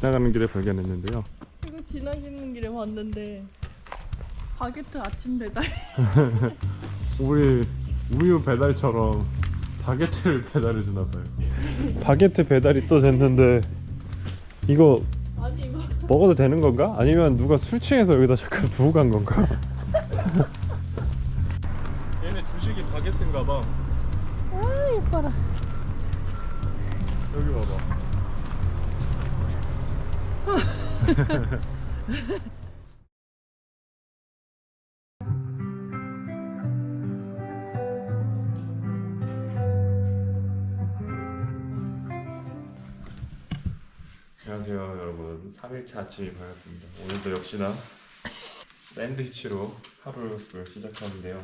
지나가는 길에 발견했는데요. 이거 지나가는 길에 봤는데 바게트 아침 배달. 우리 우유 배달처럼 바게트를 배달해 주나 봐요. 바게트 배달이 또 됐는데 이거 아니 이거 먹어도 되는 건가? 아니면 누가 술 취해서 여기다 잠깐 두고 간 건가? 얘네 주식이 바게트인가 봐. 아 예뻐라. 여기 봐봐. 안녕하세요 여러분. 3일차 아침이 밝았습니다. 오늘도 역시나 샌드위치로 하루를 시작하는데요.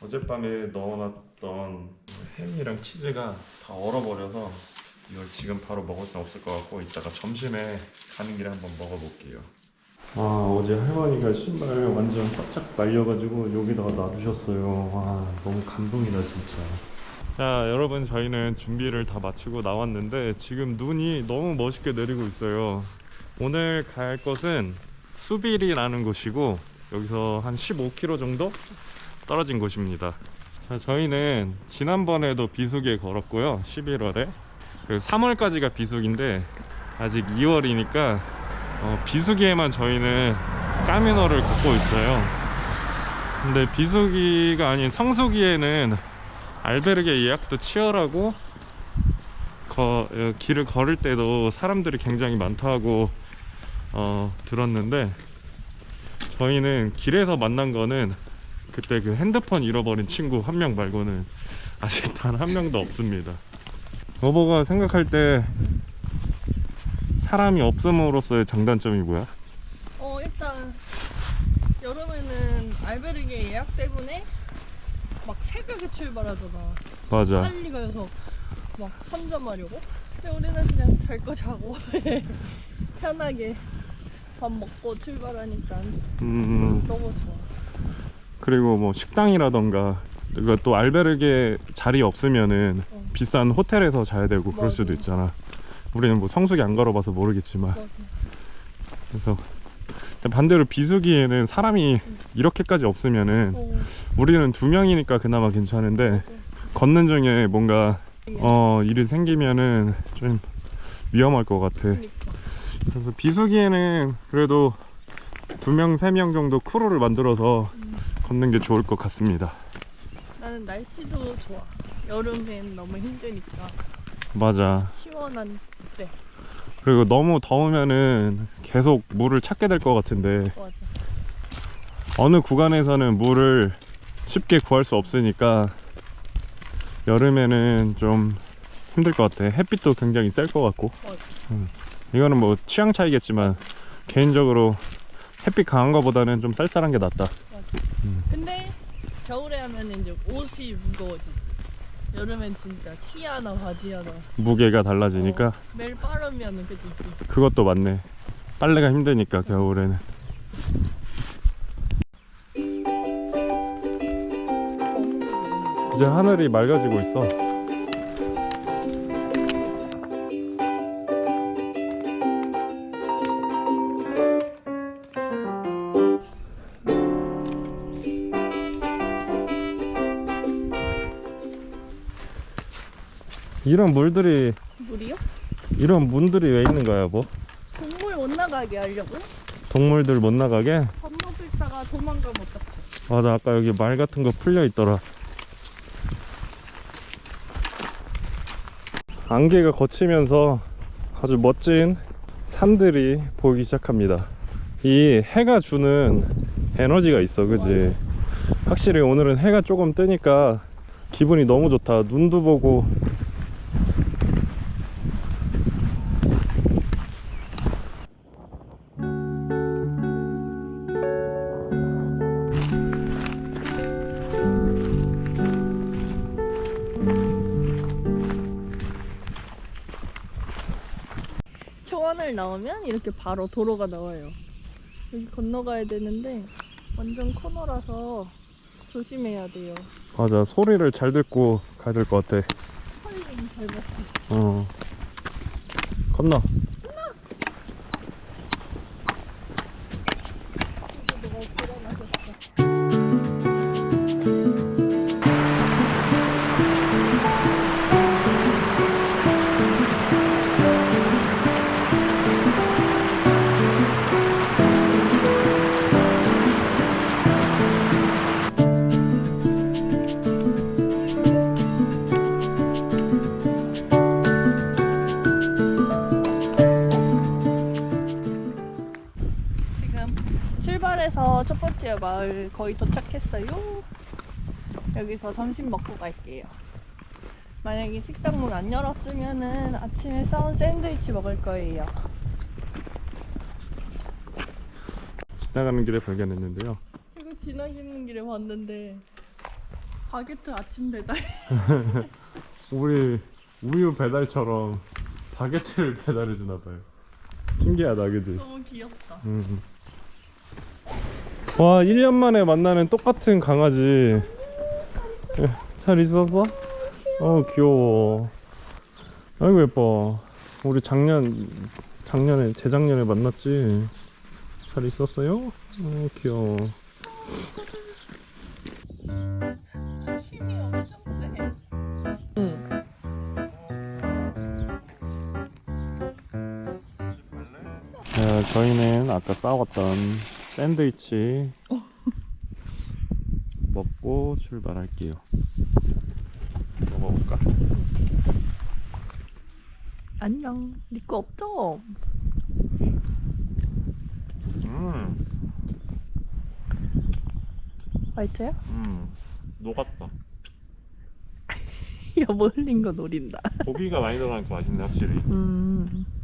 어젯밤에 넣어놨던 햄이랑 치즈가 다 얼어버려서 이걸 지금 바로 먹을 수 없을 것 같고 이따가 점심에 가는 길에 한번 먹어볼게요. 아 어제 할머니가 신발 완전 바짝 말려가지고 여기다가 놔두셨어요. 와 너무 감동이다 진짜. 자 여러분 저희는 준비를 다 마치고 나왔는데 지금 눈이 너무 멋있게 내리고 있어요. 오늘 갈 곳은 수빌이라는 곳이고 여기서 한 15km 정도 떨어진 곳입니다. 자 저희는 지난번에도 비수기에 걸었고요 11월에 3월까지가 비수기인데 아직 2월이니까 어, 비수기에만 저희는 까미노를 걷고 있어요 근데 비수기가 아닌 성수기에는 알베르게 예약도 치열하고 거, 어, 길을 걸을 때도 사람들이 굉장히 많다고 어, 들었는데 저희는 길에서 만난 거는 그때 그 핸드폰 잃어버린 친구 한 명 말고는 아직 단 한 명도 없습니다. 여보가 생각할 때 사람이 없음으로써의 장단점이 뭐야? 어 일단 여름에는 알베르게 예약 때문에 막 새벽에 출발하잖아. 맞아. 빨리 가서 막 선점하려고. 근데 우리는 그냥 잘 거 자고 편하게 밥 먹고 출발하니까 음, 너무 좋아. 그리고 뭐 식당이라던가 이거 또 알베르게 자리 없으면은 어. 비싼 호텔에서 자야 되고 그럴 맞아. 수도 있잖아. 우리는 뭐 성수기 안 걸어봐서 모르겠지만 맞아. 그래서 근데 반대로 비수기에는 사람이 이렇게까지 없으면은 어, 우리는 두 명이니까 그나마 괜찮은데. 걷는 중에 뭔가 어 일이 생기면은 좀 위험할 것 같아. 그러니까. 그래서 비수기에는 그래도 두 명, 세 명 정도 크루를 만들어서 음. 걷는 게 좋을 것 같습니다. 나는 날씨도 좋아. 여름엔 너무 힘드니까 맞아. 시원한 때 그리고 너무 더우면은 계속 물을 찾게 될 것 같은데 맞아. 어느 구간에서는 물을 쉽게 구할 수 없으니까 여름에는 좀 힘들 것 같아. 햇빛도 굉장히 셀 것 같고. 맞아. 이거는 뭐 취향 차이겠지만 개인적으로 햇빛 강한 거보다는 좀 쌀쌀한 게 낫다. 근데 겨울에 하면 이제 옷이 무거워지지. 여름엔 진짜 티 하나 바지 하나 무게가 달라지니까 매일 빠르면은 그지. 그것도 맞네. 빨래가 힘드니까 겨울에는. 이제 하늘이 맑아지고 있어. 이런 물들이 물이요? 이런 문들이 왜 있는 거야, 뭐? 동물 못 나가게 하려고? 동물들 못 나가게? 밥 먹을 다가 도망가면 어떡해. 맞아, 아까 여기 말 같은 거 풀려 있더라. 안개가 걷히면서 아주 멋진 산들이 보이기 시작합니다. 이 해가 주는 에너지가 있어, 그지? 확실히 오늘은 해가 조금 뜨니까 기분이 너무 좋다. 눈도 보고 초원을 나오면 이렇게 바로 도로가 나와요. 여기 건너가야 되는데 완전 코너라서 조심해야 돼요. 맞아 소리를 잘 듣고 가야 될 것 같아. 털좀 잘 먹고. 어. 건너. 첫 번째 마을 거의 도착했어요. 여기서 점심 먹고 갈게요. 만약에 식당 문 안 열었으면은 아침에 싸운 샌드위치 먹을 거예요. 지나가는 길에 발견했는데요. 이거 지나가는 길에 봤는데 바게트 아침 배달. 우리 우유 배달처럼 바게트를 배달해 주나 봐요. 신기하다, 그지? 너무 귀엽다. 음. 와, 1년 만에 만나는 똑같은 강아지. 예, 잘 있었어? 어, 귀여워. 아이고, 예뻐. 우리 작년, 작년에, 재작년에 만났지? 잘 있었어요? 어, 귀여워. 저희는 아까 싸웠던 샌드위치 먹고 출발할게요. 먹어볼까? 안녕. 네거 없죠? 음, 화이트야? 음, 녹았다. 여보 흘린 거 노린다. 고기가 많이 들어가니까 맛있네, 확실히. 음.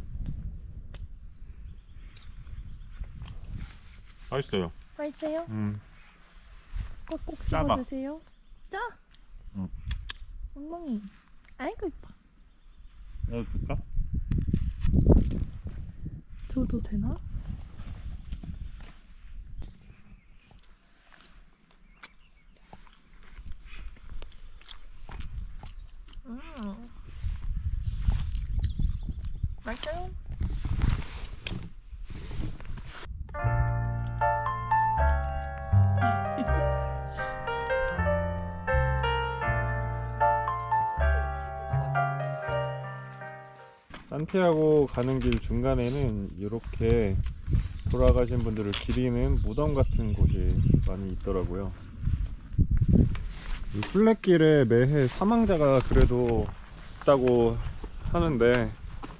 맛있어요. 맛있어요? 음, 꼭꼭 짜봐. 씹어 드세요. 짜? 응. 엉망이. 아이고 이뻐. 이거 줄까? 줘도 되나? 음. 맛있어요? 산티아고 가는 길 중간에는 이렇게 돌아가신 분들을 기리는 무덤 같은 곳이 많이 있더라고요. 이 순례길에 매해 사망자가 그래도 있다고 하는데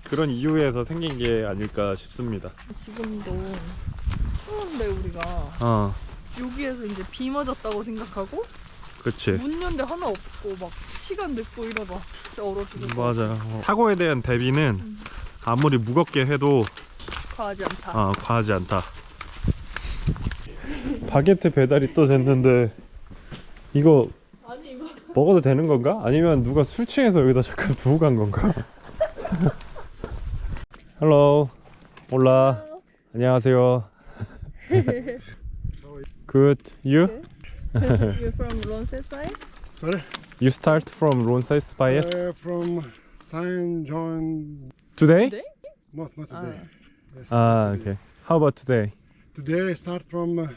그런 이유에서 생긴 게 아닐까 싶습니다. 지금도 추운데 우리가 어, 여기에서 이제 비 맞았다고 생각하고 그치. 문 연대 하나 없고 막 시간 늦고 이러다 진짜 얼어 죽을 것 맞아. 어. 사고에 대한 대비는 아무리 무겁게 해도 과하지 않다. 아, 과하지 않다. 바게트 배달이 또 됐는데 이거 아니 이거 먹어도 되는 건가? 아니면 누가 술 취해서 여기다 잠깐 두고 간 건가? 헬로 올라 안녕하세요 Good you? You're from Roncesvalles? Sorry? You start from Roncesvalles Uh, from Saint John. today? Today? Not not today. Yes, Ah yesterday. okay How about today? Today I start from. Uh,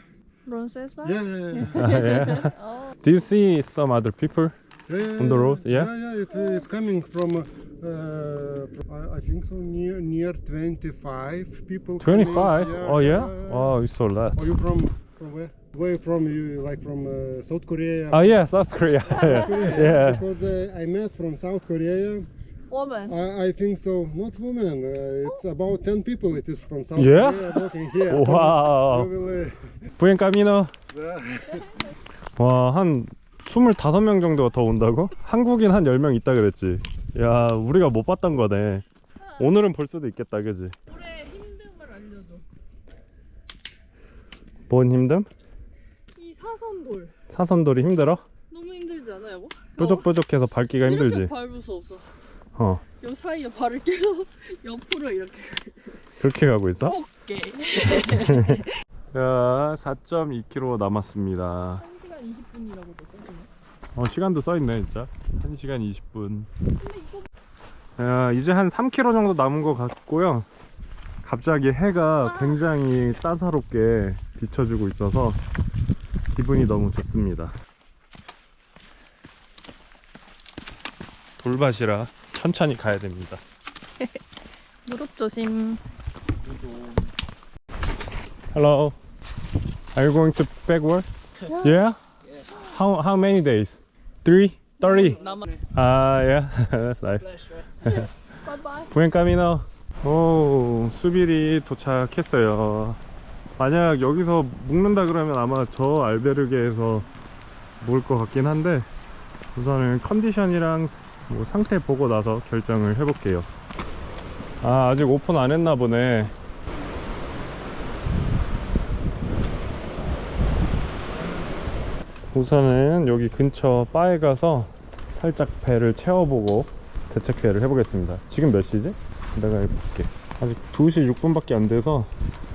Roncesvalles? yeah, yeah, yeah. Ah, yeah. 어. Do you see some other people? yeah, yeah, On the road, yeah? Yeah, yeah. It, it coming from. Uh, uh, I, I think so near near 25 people. coming. 25? Oh yeah? Oh you saw that Are you from from where? Where from you? Like from uh, South Korea? Oh yeah South Korea Korea? yeah. Because uh, I met from South Korea. Woman. I, I think so. Not women. Uh, it's about 10 people. It is from South Yeah? Korea working here. So Wow we will, uh, 부엔 까미노 yeah. 와, 한 25명 정도가 더 온다고? 한국인 한 10명 있다 그랬지. 야, 우리가 못 봤던 거네. 오늘은 볼 수도 있겠다, 그지? 올해 힘듦을 알려줘. 뭔 힘듦? 이 사선돌 사선돌이 힘들어? 너무 힘들지 않아요? 여보? 뾰족뾰족해서 밟기가 이렇게 힘들지. 밟을 수 없어. 어, 요 사이에 발을 끼고 옆으로 이렇게 그렇게 가고 있어? 어깨. 야, 4.2km 남았습니다. 1시간 20분이라고 돼 써있네. 어, 시간도 써있네, 진짜. 1시간 20분. 야, 이제 한 3km 정도 남은 것 같고요. 갑자기 해가 굉장히 따사롭게 비춰주고 있어서 기분이 너무 좋습니다. 돌밭이라 천천히 가야 됩니다. 무릎 조심. Hello. Are you going to backward? Yeah. How how many days? Three? Thirty? Ah, yeah. That's nice. 바이바이. 부엔 까미노. 오, 수빌이 도착했어요. 만약 여기서 묵는다 그러면 아마 저 알베르게에서 묵을 것 같긴 한데 우선은 컨디션이랑 뭐 상태 보고 나서 결정을 해볼게요. 아 아직 오픈 안 했나 보네. 우선은 여기 근처 바에 가서 살짝 배를 채워보고 대책회를 해보겠습니다. 지금 몇 시지? 내가 볼게. 아직 2시 6분밖에 안 돼서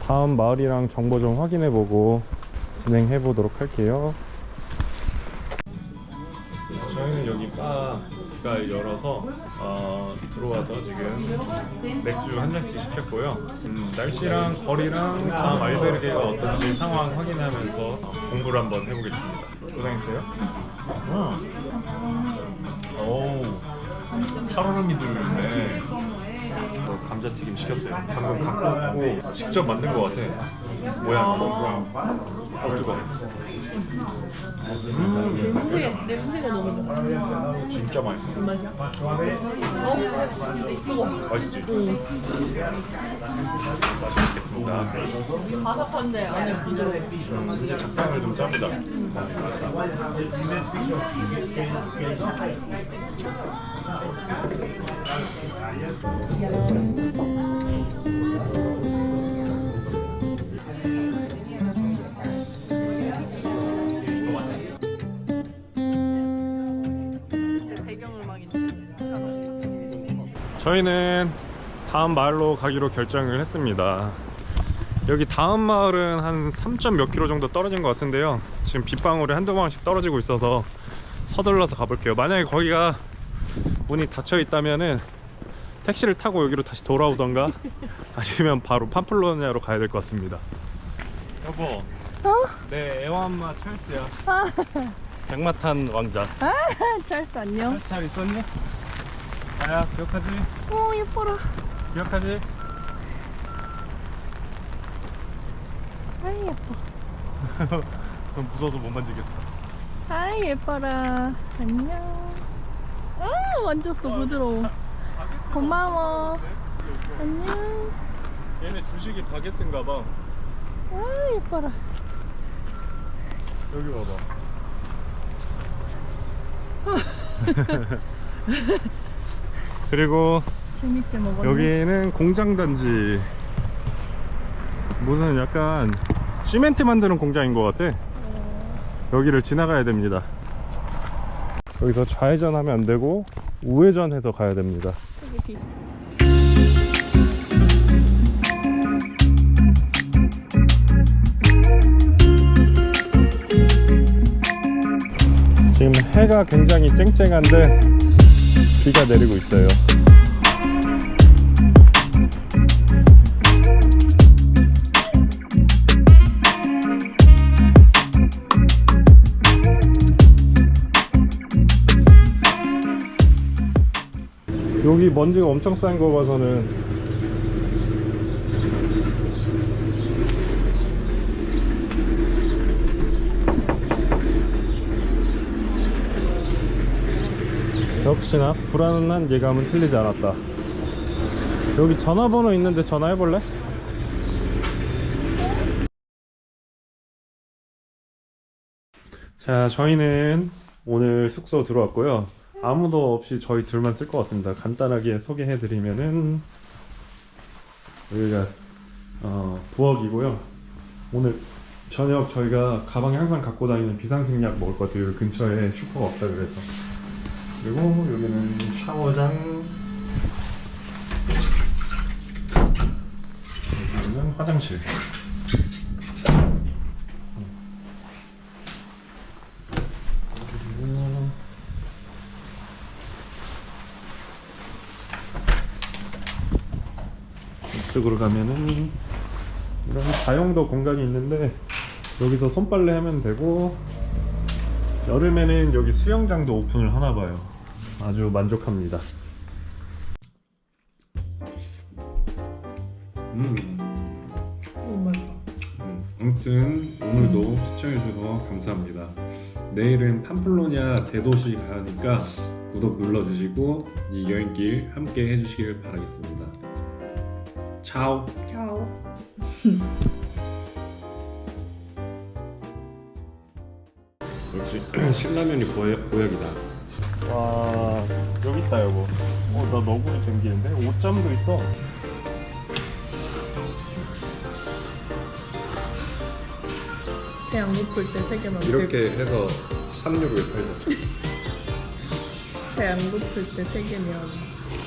다음 마을이랑 정보 좀 확인해 보고 진행해 보도록 할게요. 저희는 여기 바가 열어서 어, 들어와서 지금 맥주 한 잔씩 시켰고요. 음, 날씨랑 거리랑 다음 알베르게가 어떤지 상황 확인하면서 공부를 한번 해보겠습니다. 고생했어요. 음. 오, 살얼음이 들어있네. 뭐 감자튀김 시켰어요. 방금 갖고 오고 직접 만든 것 같아. 모양. 어, 뜨거. 냄새, 냄새가 너무 좋아. 진짜 맛있어. 무슨 맛이야? 어? 뜨거. 맛있지? 응. 맛있겠습니다. 바삭한데 안에 부드러워. 이제 적당을 좀. 배경음악인데. 저희는 다음 마을로 가기로 결정을 했습니다. 여기 다음 마을은 한 3점 몇 킬로 정도 떨어진 것 같은데요. 지금 빗방울이 한두 방울씩 떨어지고 있어서 서둘러서 가볼게요. 만약에 거기가 문이 닫혀 있다면은 택시를 타고 여기로 다시 돌아오던가 아니면 바로 팜플로냐로 가야 될 것 같습니다. 여보, 내 애완마 찰스야. 백마탄 왕자. 찰스 안녕. 찰스 잘 있었니? 아야 기억하지? 어 예뻐라. 기억하지? 아이 예뻐. 그럼 무서워서 못 만지겠어. 아이 예뻐라. 안녕. 아 만졌어 부드러워. 고마워. 안녕. 얘네 주식이 바게트인가 봐. 아 예뻐라. 여기 봐봐. 그리고 재밌게 먹었네. 여기는 공장 단지. 무슨 약간 시멘트 만드는 공장인 것 같아. 여기를 지나가야 됩니다. 여기서 좌회전하면 안 되고 우회전해서 가야 됩니다. 지금 해가 굉장히 쨍쨍한데 비가 내리고 있어요. 먼지가 엄청 쌓인 거 봐서는 역시나 불안한 예감은 틀리지 않았다. 여기 전화번호 있는데 전화해볼래? 자, 저희는 오늘 숙소 들어왔고요. 아무도 없이 저희 둘만 쓸 것 같습니다. 간단하게 소개해드리면은 여기가 어, 부엌이고요. 오늘 저녁 저희가 가방에 항상 갖고 다니는 비상식약 먹을 것 같아요. 근처에 슈퍼가 없다 그래서. 그리고 여기는 샤워장 여기는 화장실 그리고 이 쪽으로 가면은 이런 다용도 공간이 있는데 여기서 손빨래 하면 되고 여름에는 여기 수영장도 오픈을 하나 봐요. 아주 만족합니다. 음. 아무튼 오늘도 시청해주셔서 감사합니다. 내일은 팜플로냐 대도시 가니까 구독 눌러주시고 이 여행길 함께 해주시길 바라겠습니다. Ciao. Ciao. 역시 신라면이 보약, 보약이다. 와 여기 있다 여보. 어나 너구리 땡기는데 옷잠도 있어. 배안 고플 때 세 개만 이렇게 해서 3유로에 팔자. 배안 고플 때 세 개면